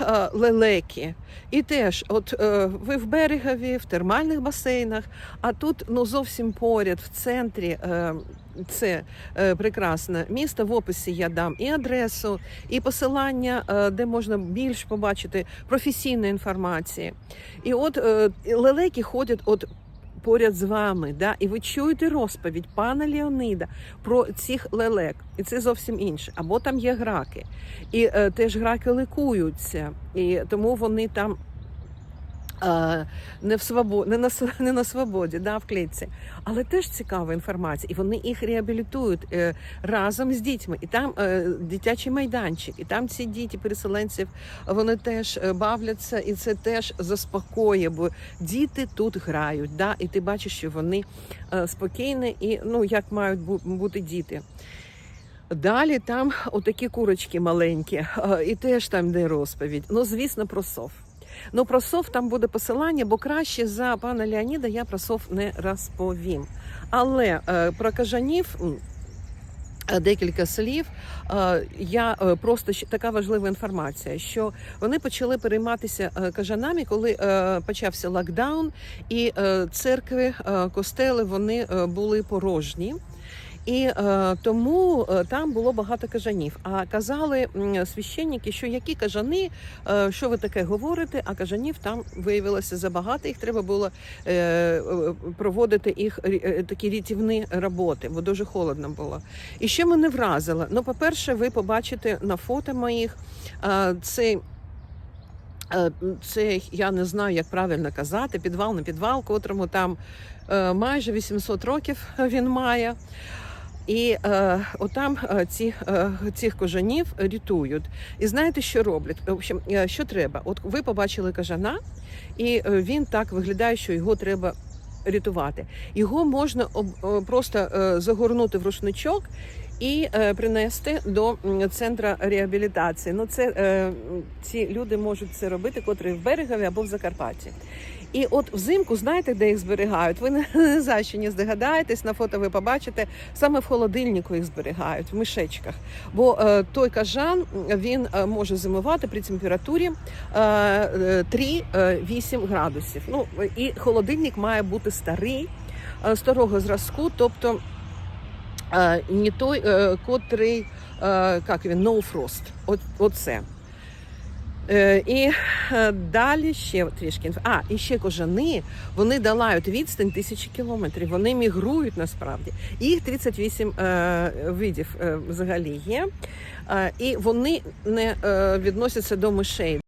е, лелеки. І теж, от е, ви в берегові, в термальних басейнах, а тут ну зовсім поряд, в центрі. е, Це прекрасне місто. В описі я дам і адресу, і посилання, де можна більш побачити професійної інформації. І от лелеки ходять от поряд з вами, да, і ви чуєте розповідь пана Леонида про цих лелек, і це зовсім інше. Або там є граки, і е, теж граки ликуються, і тому вони там. Не в свободі, не на не на свободі, да, в клітці, але теж цікава інформація, і вони їх реабілітують е, разом з дітьми. І там е, дитячий майданчик, і там ці діти переселенців вони теж е, бавляться, і це теж заспокоює, бо діти тут грають. Да? І ти бачиш, що вони спокійні і ну як мають бути діти. Далі там отакі курочки маленькі, і теж там де розповідь. Ну, звісно, про сов. Ну, про сов там буде посилання, бо краще за пана Леоніда я про сов не розповім. Але е, про кажанів. е, Декілька слів. Е, Я просто така важлива інформація, що вони почали перейматися кажанами, коли почався локдаун, і церкви, костели вони були порожні. І е, тому е, там було багато кажанів. А казали священники, що які кажани, е, що ви таке говорите, а кажанів там виявилося забагато. Їх треба було е, е, проводити їх е, такі рятівні роботи, бо дуже холодно було. І ще мене вразило. Ну, по-перше, ви побачите на фото моїх е, цей. Це я не знаю, як правильно казати, підвал на підвал, котрому там майже 800 років він має. І е, отам е, ці, е, цих кожанів рятують. І знаєте, що роблять? В общем, е, що треба? От ви побачили кажана, і е, він так виглядає, що його треба рятувати. Його можна об, просто е, загорнути в рушничок. І е, принести до центру реабілітації. Ну, це е, ці люди можуть це робити, котрі в берегові або в Закарпатті. І от взимку, знаєте, де їх зберігають? Ви не, за що не здогадаєтесь, на фото ви побачите, саме в холодильнику їх зберігають, в мішечках. Бо е, той кажан він е, може зимувати при температурі е, е, 3-8 градусів. Ну і холодильник має бути старий, старого зразку, тобто не той, е, котрий, е, як він, no frost. Оце. Е, і е, далі ще трішки А, і ще кожани, вони долають відстань тисячі кілометрів. Вони мігрують насправді. Їх 38 е, видів е, взагалі є. Е, і вони не е, відносяться до мишей.